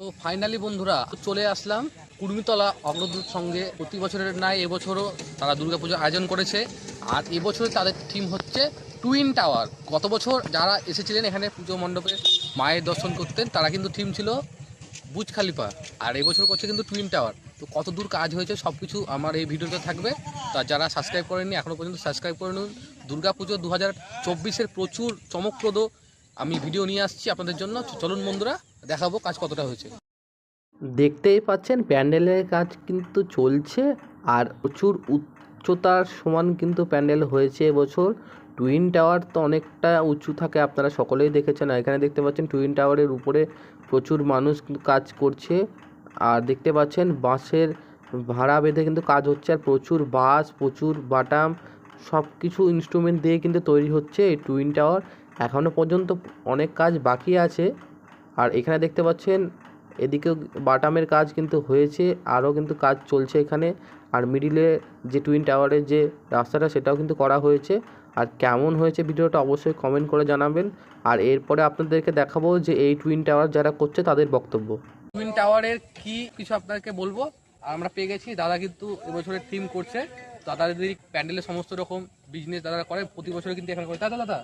তো ফাইনালি বন্ধুরা চলে আসলাম কুর্মিতলা অগ্রদূত সঙ্গে। প্রতি বছরের ন্যায় এবছরও তারা দুর্গাপুজো আয়োজন করেছে। আর এবছর তাদের থিম হচ্ছে টুইন টাওয়ার গত বছর যারা এসেছিলেন এখানে পুজো মণ্ডপে মায়ের দর্শন করতেন, তারা কিন্তু থিম ছিল বুজ খালিফা আর এবছর করছে কিন্তু টুইন টাওয়ার তো কত দূর কাজ হয়েছে সব কিছু আমার এই ভিডিওতে থাকবে। তা যারা সাবস্ক্রাইব করেননি এখনও পর্যন্ত সাবস্ক্রাইব করে নিন। দুর্গাপুজো দু হাজার চব্বিশের প্রচুর চমকপ্রদ আমি ভিডিও নিয়ে আসছি আপনাদের জন্য। চলুন বন্ধুরা, দেখাবো কাজ কতটা হয়েছে। দেখতেই পাচ্ছেন, প্যান্ডেলের কাজ কিন্তু চলছে আর প্রচুর উচ্চতার সমান কিন্তু প্যান্ডেল হয়েছে এবছর। টুইন টাওয়ার তো অনেকটা উঁচু থাকে, আপনারা সকলেই দেখেছেন। আর এখানে দেখতে পাচ্ছেন টুইন টাওয়ারের উপরে প্রচুর মানুষ কাজ করছে। আর দেখতে পাচ্ছেন, বাঁশের ভাড়া বেঁধে কিন্তু কাজ হচ্ছে আর প্রচুর বাঁশ, প্রচুর বাটাম সব কিছু ইনস্ট্রুমেন্ট দিয়ে কিন্তু তৈরি হচ্ছে এই টুইন টাওয়ার এখনও পর্যন্ত অনেক কাজ বাকি আছে। আর এখানে দেখতে পাচ্ছেন এদিকেও বাটামের কাজ কিন্তু হয়েছে আরও কিন্তু কাজ চলছে এখানে। আর মিডিলে যে টুইন টাওয়ারের যে রাস্তাটা সেটাও কিন্তু করা হয়েছে। আর কেমন হয়েছে ভিডিওটা অবশ্যই কমেন্ট করে জানাবেন। আর এরপরে আপনাদেরকে দেখাবো যে এই টুইন টাওয়ার যারা করছে তাদের বক্তব্য। টুইন টাওয়ারের কি কিছু আপনাদেরকে বলব? আর আমরা পেয়ে গেছি দাদা কিন্তু এবছরের থিম করছে। দাদাদের প্যান্ডেলের সমস্ত রকম বিজনেস দাদারা করে প্রতি বছর কিন্তু এখানে করে। দাদা দাদা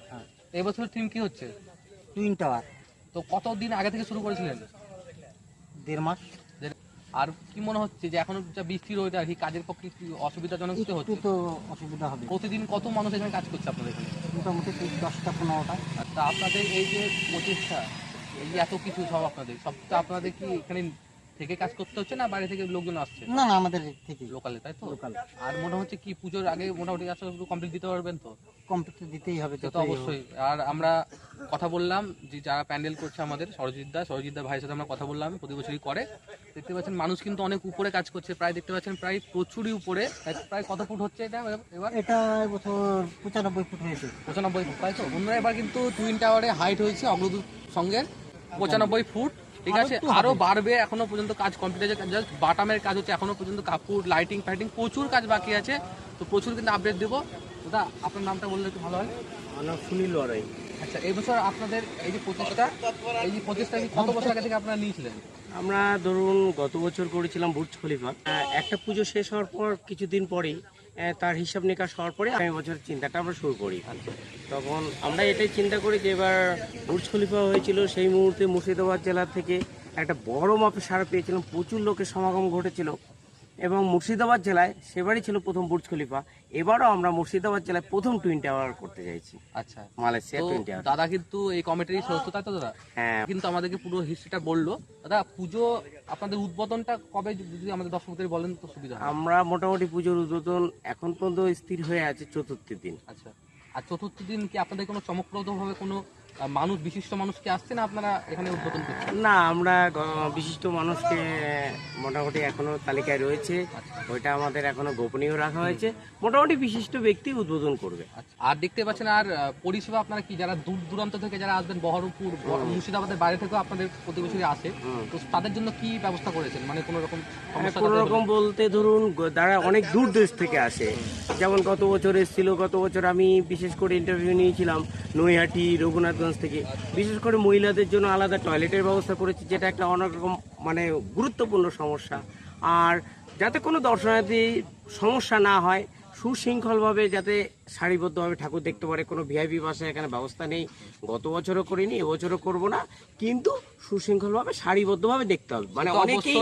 এবছরের থিম কি হচ্ছে? টুইন টাওয়ার তো কতদিন আগে থেকে শুরু করেছিলেন? দেড় মাস। আর কি মনে হচ্ছে যে এখন যা বৃষ্টির ওয়েদার কি কাজের পক্ষে কি অসুবিধাজনক একটু হচ্ছে? তো অসুবিধা হবে। প্রতিদিন কত মানুষ এখানে কাজ করছে আপনাদের এখানে? মোটামুটি দশটা পনেরোটা। আর তা আপনাদের এই যে প্রচেষ্টা এই যে এত কিছু সব আপনাদের সব তো আপনাদের কি এখানে থেকে কাজ করতে হচ্ছে না? বাইরে থেকে লোকজন আসছে? না না আমাদের থেকে। লোকালে তাই তো? লোকাল আর মনে হচ্ছে কি পুজোর আগে মোটামুটি কাজ কমপ্লিট দিতে পারবেন তো? কমপ্লিট দিতেই হবে তো অবশ্যই। আর আমরা কথা বললাম যে যারা প্যান্ডেল করছে আমাদের সরজিৎ দা সরজিৎ দা ভাইয়ের সাথে আমরা কথা বললাম প্রতি বছরই করে। দেখতে পাচ্ছেন মানুষ কিন্তু অনেক উপরে কাজ করছে প্রায় দেখতে পাচ্ছেন প্রায় প্রচুরই উপরে। প্রায়- প্রায় কত ফুট হচ্ছে এটা এবার এটা এবছর পঁচানব্বই ফুট হয়েছে। পঁচানব্বই ফুট তাই তো? বন্ধুরা এবার কিন্তু টুইন টাওয়ারে হাইট হয়েছে অগ্রদূত সঙ্গে পঁচানব্বই ফুট। ঠিক আছে? আরও বাড়বে এখনও পর্যন্ত কাজ কমপ্লিট আছে জাস্ট বাটামের কাজ হচ্ছে এখনও পর্যন্ত কাপড় লাইটিং ফাইটিং প্রচুর কাজ বাকি আছে। তো প্রচুর কিন্তু আপডেট দেবো। দাদা আপনার নামটা বললে একটু ভালো হয়। আমার সুনীল লড়াই। আচ্ছা এই বছর আপনাদের এই যে প্রচেষ্টা এই যে প্রচেষ্টা কত বছর আগে থেকে আপনারা নিয়েছিলেন? আমরা ধরুন গত বছর করেছিলাম বুর্জ খলিফা। একটা পুজো শেষ হওয়ার পর কিছুদিন পরেই তার হিসাব নিকাশ হওয়ার পরে আগামী বছরের চিন্তাটা আমরা শুরু করি। তখন আমরা এটাই চিন্তা করি যে এবার বুর্জ খলিফা হয়েছিল, সেই মুহূর্তে মুর্শিদাবাদ জেলা থেকে একটা বড় মাপে সারা পেয়েছিলাম। প্রচুর লোকের সমাগম ঘটেছিল। এবং মুর্শিদাবাদ জেলায় সেবারই ছিল প্রথম বুর্জ খলিফা। এবারও আমরা মুর্শিদাবাদ জেলায় প্রথম টুইন টাওয়ার করতে চাইছি। আচ্ছা। মালয়েশিয়া টুইন টাওয়ার দাদা কিন্তু এই কমিটির সদস্য তাই তো দাদা? হ্যাঁ। কিন্তু আমাদেরকে পুরো হিস্ট্রিটা বলল। দাদা পুজো আপনাদের উদ্বোধনটা কবে যদি আমাদের দর্শকদের বলেন তো সুবিধা আমরা মোটামুটি পুজোর উদ্বোধন এখন পর্যন্ত স্থির হয়ে আছে চতুর্থ দিন। আচ্ছা। আর চতুর্থ দিন কি আপনাদের কোনো চমকপ্রদ ভাবে কোনো মানুষ বিশিষ্ট মানুষকে আসছে না আপনারা এখানে উদ্বোধন করছেন? না আমরা বিশিষ্ট মানুষকে মোটামুটি এখনও তালিকায় রয়েছে। ওইটা আমাদের এখনও গোপনীয় রাখা হয়েছে। মোটামুটি বিশিষ্ট ব্যক্তি উদ্বোধন করবে। আচ্ছা, আর দেখতে পাচ্ছেন আর পরিষেবা আপনারা কি যারা দূর দূরান্ত থেকে যারা আসবেন বহরমপুর মুর্শিদাবাদের বাইরে থেকেও আপনাদের প্রতি বছরই আসে তো তাদের জন্য কি ব্যবস্থা করেছেন? মানে কোনো রকম সমস্যা কোন রকম বলতে ধরুন যারা অনেক দূর দেশ থেকে আসে। যেমন গত বছর এসেছিল গত বছর আমি বিশেষ করে ইন্টারভিউ নিয়েছিলাম নৈহাটি রঘুনাথগঞ্জ থেকে। বিশেষ করে মহিলাদের জন্য আলাদা টয়লেটের ব্যবস্থা করেছি যেটা একটা অনেক রকম মানে গুরুত্বপূর্ণ সমস্যা। আর যাতে কোনো দর্শনার্থী সমস্যা না হয় সুশৃঙ্খলভাবে যাতে সারিবদ্ধভাবে ঠাকুর দেখতে পারে কোনো ভিআইপি বাসে এখানে ব্যবস্থা নেই। গত বছরও করিনি এবছরও করব না কিন্তু সুশৃঙ্খলভাবে সারিবদ্ধভাবে দেখতে হবে। মানে অনেকেই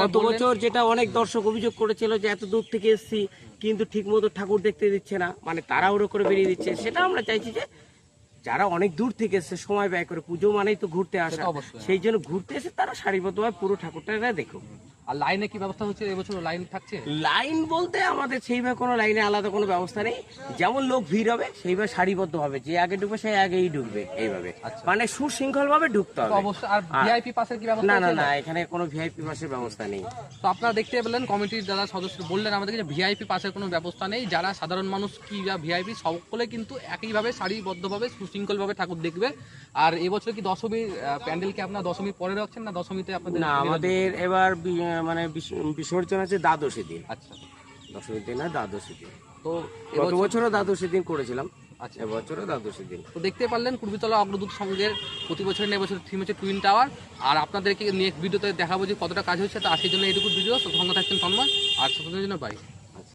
গত বছর যেটা অনেক দর্শক অভিযোগ করেছিল যে এত দূর থেকে এসেছি কিন্তু ঠিকমতো ঠাকুর দেখতে দিচ্ছে না। মানে তাড়াহুড়ো করে বেরিয়ে দিচ্ছে। সেটা আমরা চাইছি যে যারা অনেক দূর থেকে এসে সময় ব্যয় করে পুজো মানেই তো ঘুরতে আসা। সেটা সেই জন্য ঘুরতে এসে তারা সারিবদ্ধভাবে পুরো ঠাকুরটা দেখুক। আর লাইনে কি ব্যবস্থা হচ্ছে? এবছর লাইন থাকছে? লাইন বলতে আমাদের সেইভাবে কোনো লাইনে আলাদা কোনো ব্যবস্থা নেই। যেমন লোক ভিড় হবে সেইভাবে সারিবদ্ধ হবে। যে আগে ঢুকবে সেই আগেই ঢুকবে এইভাবে। আচ্ছা। মানে সুশৃঙ্খল ভাবে ঢুকতে হবে। অবশ্যই আর ভিআইপি পাসের কি ব্যবস্থা না না না এখানে কোনো ভিআইপি বাসের ব্যবস্থা নেই। তো আপনারা দেখতে পেলেন কমিটির যারা সদস্য বললেন আমাদেরকে যে ভিআইপি পাসের কোনো ব্যবস্থা নেই। যারা সাধারণ মানুষ কি যা ভিআইপি সকলে কিন্তু একইভাবে সারিবদ্ধভাবে সুশৃঙ্খলভাবে ঠাকুর দেখবে। আর এবছর কি দশমীর প্যান্ডেল কি আপনারা দশমীর পরে রাখছেন না দশমীতে আপনাদের না আমাদের এবার বি- মানে বিস- বিসর্জন আছে দ্বাদশী দিন। আচ্ছা। দশমীর দিন না দ্বাদশী দিন। তো গত বছরও দ্বাদশী দিন করেছিলাম। আচ্ছা। এবছরও দ্বাদশী দিন। তো দেখতে পারলেন কুর্বিতলা অগ্রদূত সঙ্গের প্রতি বছর না এবছর থিম হচ্ছে টুইন টাওয়ার আর আপনাদেরকে নেক্সট ভিডিওতে দেখাবো যে কতটা কাজ হচ্ছে তো সেই জন্য এইটুকু ভিডিও সঙ্গে থাকছেন তন্ময়। আর সতনের জন্য বাই